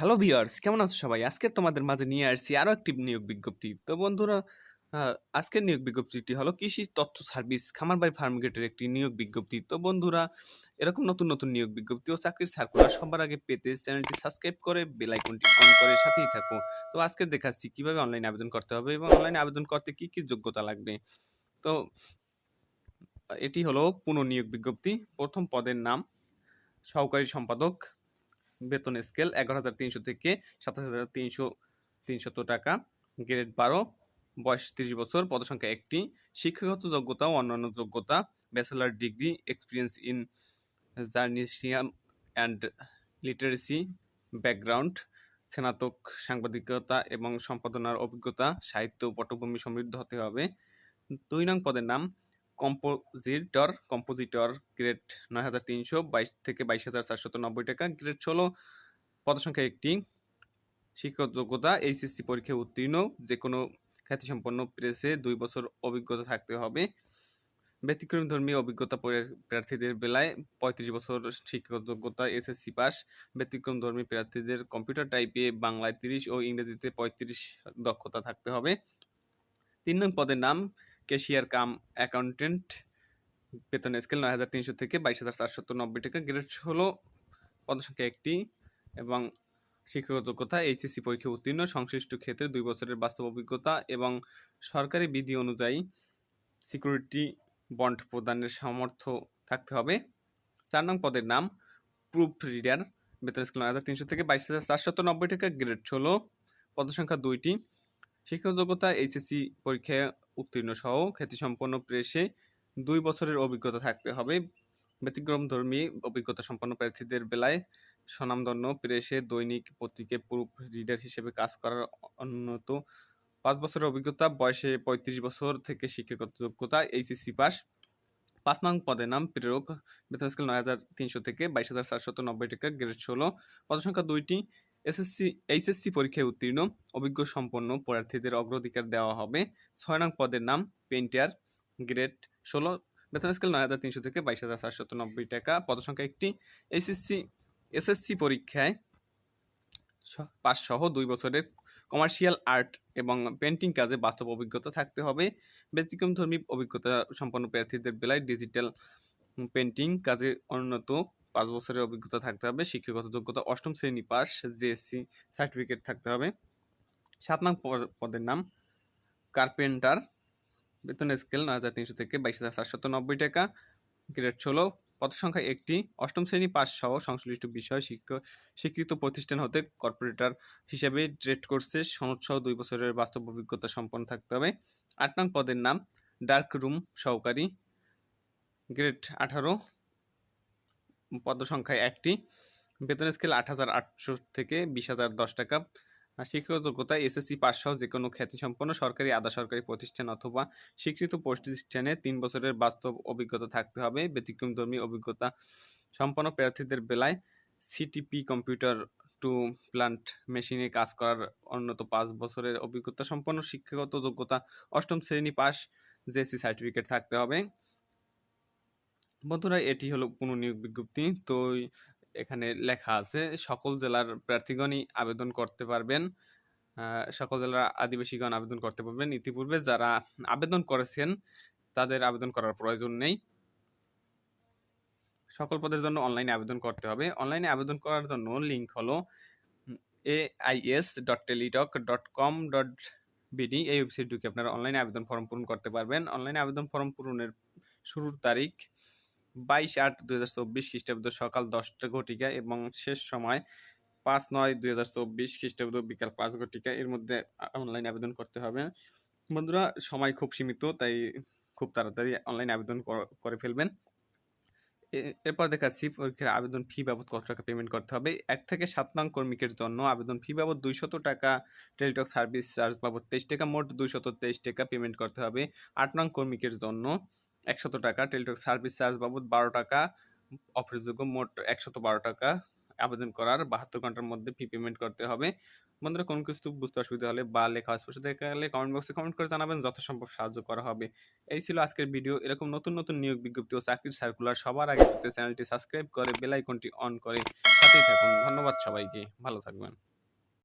Hello viewers কেমন আছো সবাই? আজকে তোমাদের মাঝে নিয়ে আসছি আরও একটি নিয়োগ বিজ্ঞপ্তি। তো বন্ধুরা আজকের নিয়োগ বিজ্ঞপ্তিটি হলো কৃষি তথ্য সার্ভিস খামারবাড়ি ফার্মগেটের একটি নিয়োগ বিজ্ঞপ্তি। তো বন্ধুরা, এরকম নতুন নতুন নিয়োগ বিজ্ঞপ্তি ও চাকরির সার্কুলার সবার আগে পেতে চ্যানেলটি সাবস্ক্রাইব করে বেল আইকনটি অন করে সাথেই থাকো। তো আজকে দেখাচ্ছি কীভাবে অনলাইনে আবেদন করতে হবে এবং অনলাইনে আবেদন করতে কি কি যোগ্যতা লাগবে। তো, এটি হলো পুনঃনিয়োগ বিজ্ঞপ্তি। প্রথম পদের নাম, সহকারী সম্পাদক বেতন স্কেল এগারো হাজার তিনশো থেকে সাতাশ হাজার তিনশো টাকা। গ্রেড বারো, বয়স তিরিশ বছর, পদসংখ্যা একটি। শিক্ষাগত যোগ্যতা ও অন্যান্য যোগ্যতা bachelor degree experience in journalism and literacy background স্নাতক সাংবাদিকতা এবং সম্পাদনার অভিজ্ঞতা, সাহিত্য পটভূমি সমৃদ্ধ হতে হবে। দুই নং পদের নাম কম্পোজিটর কম্পোজিটর গ্রেড নয় হাজার তিনশো, বাইশ থেকে বাইশ হাজার চারশত নব্বই টাকা, গ্রেড ষোলো, পদসংখ্যা একটি। শিক্ষক যোগ্যতা, এইচএসসি পরীক্ষায় উত্তীর্ণ যে কোনো খ্যাতিসম্পন্ন প্রেসে দুই বছর অভিজ্ঞতা থাকতে হবে। ব্যতিক্রম ধর্মী অভিজ্ঞতা পরে- প্রার্থীদের বেলায় পঁয়ত্রিশ বছর শিক্ষক যোগ্যতা, এসএসসি পাস। ব্যতিক্রম ধর্মী প্রার্থীদের কম্পিউটার টাইপে বাংলায় তিরিশ ও ইংরেজিতে পঁয়ত্রিশ দক্ষতা থাকতে হবে। তিন নং পদের নাম ক্যাশিয়ার কাম অ্যাকাউন্টেন্ট, বেতন স্কেল নয় হাজার তিনশো থেকে বাইশ হাজার চারশত নব্বই টাকা। গ্রেড হলো পদসংখ্যা একটি এবং শিক্ষাগত যোগ্যতা, এইচএসসি পরীক্ষা উত্তীর্ণ, সংশ্লিষ্ট ক্ষেত্রে দুই বছরের বাস্তব অভিজ্ঞতা এবং সরকারি বিধি অনুযায়ী সিকিউরিটি বন্ড প্রদানের সামর্থ্য থাকতে হবে। চার নং পদের নাম, প্রুফ রিডার, বেতন স্কেল নয় হাজার তিনশো থেকে বাইশ হাজার চারশত নব্বই টাকা। গ্রেড ষোলো পদসংখ্যা দুইটি শিক্ষক যোগ্যতা, এইচএসসি পরীক্ষায় উত্তীর্ণ সহ খ্যাতিসম্পন্ন প্রেসে দুই বছরের অভিজ্ঞতা থাকতে হবে। ব্যতিক্রম ধর্মী অভিজ্ঞতা সম্পন্ন প্রার্থীদের বেলায় স্বনামধন্য প্রেসে দৈনিক পত্রিকায় প্রুফ রিডার হিসেবে কাজ করার অন্যত পাঁচ বছরের অভিজ্ঞতা, বয়সে পঁয়ত্রিশ বছর থেকে শিক্ষাগত যোগ্যতা, এইচএসসি পাস। পাঁচ নং পদের নাম প্রেরক, বেতন স্কেল নয় হাজার তিনশো থেকে বাইশ হাজার চারশত নব্বই টাকা, গ্রেড ষোলো। পদসংখ্যা দুইটি এসএসসি, এইচএসসি পরীক্ষায় উত্তীর্ণ, অভিজ্ঞ সম্পন্ন প্রার্থীদের অগ্রাধিকার দেওয়া হবে। ছয় নং পদের নাম পেন্টার গ্রেড ষোলো, বেতন স্কেল নয় হাজার তিনশো থেকে বাইশ হাজার চারশত নব্বই টাকা। পদসংখ্যা একটি এইচএসসি এসএসসি পরীক্ষায় পাস সহ দুই বছরের কমার্শিয়াল আর্ট এবং পেন্টিং কাজে বাস্তব অভিজ্ঞতা থাকতে হবে। ব্যতিক্রম ধর্মী অভিজ্ঞতা সম্পন্ন প্রার্থীদের বেলায় ডিজিটাল পেন্টিং কাজে উন্নত পাঁচ বছরের অভিজ্ঞতা থাকতে হবে, শিক্ষাগত যোগ্যতা অষ্টম শ্রেণি পাস জিএসসি সার্টিফিকেট থাকতে হবে। সাত নং পদ- পদের নাম কার্পেন্টার বেতন স্কেল নয় হাজার তিনশো থেকে বাইশ হাজার চারশত নব্বই টাকা গ্রেড ষোলো পদ সংখ্যা একটি, অষ্টম শ্রেণি পাস সহ সংশ্লিষ্ট বিষয় স্বীকৃত প্রতিষ্ঠান হতে কর্পোরেটর হিসেবে ট্রেড করছে সনদ সহ দুই বছরের বাস্তব অভিজ্ঞতা সম্পন্ন থাকতে হবে। আট নং পদের নাম ডার্ক রুম সহকারী গ্রেড আঠারো পদ সংখ্যায় একটি। বেতন স্কেল আট হাজার আটশো থেকে বিশ হাজার দশ টাকা। শিক্ষাগত যোগ্যতা এসএসসি পাস সহ যে কোনো খ্যাতিসম্পন্ন সরকারি, আধা সরকারি প্রতিষ্ঠান অথবা স্বীকৃত প্রতিষ্ঠানে তিন বছরের বাস্তব অভিজ্ঞতা থাকতে হবে। ব্যতিক্রমধর্মী অভিজ্ঞতা সম্পন্ন প্রার্থীদের বেলায় সিটিপি কম্পিউটার টু প্লান্ট মেশিনে কাজ করার অন্যত পাঁচ বছরের অভিজ্ঞতা সম্পন্ন শিক্ষাগত যোগ্যতা অষ্টম শ্রেণি পাস জেসি সার্টিফিকেট থাকতে হবে। বন্ধুরা, এটি হলো কোনো নিয়োগ বিজ্ঞপ্তি। তো এখানে লেখা আছে, সকল জেলার প্রার্থীগণই আবেদন করতে পারবেন। সকল জেলার আদিবাসীগণ আবেদন করতে পারবেন ইতিপূর্বে। যারা আবেদন করেছেন, তাদের আবেদন করার প্রয়োজন নেই। সকল পদের জন্য অনলাইনে আবেদন করতে হবে। অনলাইনে আবেদন করার জন্য লিঙ্ক হলো A IS dot Teletalk dot com dot BD এই ওয়েবসাইট ঢুকে আপনারা অনলাইনে আবেদন ফর্ম পূরণ করতে পারবেন। অনলাইনে আবেদন ফর্ম পূরণের শুরুর তারিখ বাইশ আট দুই হাজার চব্বিশ খ্রিস্টাব্দ সকাল দশটা ঘটিকা এবং শেষ সময় পাঁচ নয় দুই হাজার চব্বিশ খ্রিস্টাব্দ বিকাল পাঁচ ঘটিকা। এর মধ্যে অনলাইন আবেদন করতে হবে। বন্ধুরা, সময় খুব সীমিত, তাই খুব তাড়াতাড়ি অনলাইন আবেদন করে ফেলবেন। এরপর দেখাচ্ছি পরীক্ষার আবেদন ফি বাবদ কত টাকা পেমেন্ট করতে হবে। এক থেকে সাত নং কর্মীকের জন্য আবেদন ফি বাবদ দুইশত টাকা, টেলিটক সার্ভিস চার্জ বাবদ তেইশ টাকা, মোট দুইশত তেইশ টাকা পেমেন্ট করতে হবে আট নং কর্মীকের জন্য। একশত টাকা, টেলিটক সার্ভিস চার্জ বাবদ বারো টাকা, অফারযোগ্য মোট একশত বারো টাকা। আবেদন করার বাহাত্তর ঘণ্টার মধ্যে ফি পেমেন্ট করতে হবে। বন্ধুরা, কোনো কিছু বুঝতে অসুবিধা হলে বা লেখা স্পষ্ট দেখা গেলে কমেন্ট বক্সে কমেন্ট করে জানাবেন, যথাসম্ভব সাহায্য করা হবে। এই ছিল আজকের ভিডিও এরকম নতুন নতুন নিয়োগ বিজ্ঞপ্তি ও চাকরির সার্কুলার সবার আগে চ্যানেলটি সাবস্ক্রাইব করে বেল আইকনটি অন করে সাথেই থাকুন। ধন্যবাদ সবাইকে। ভালো থাকবেন।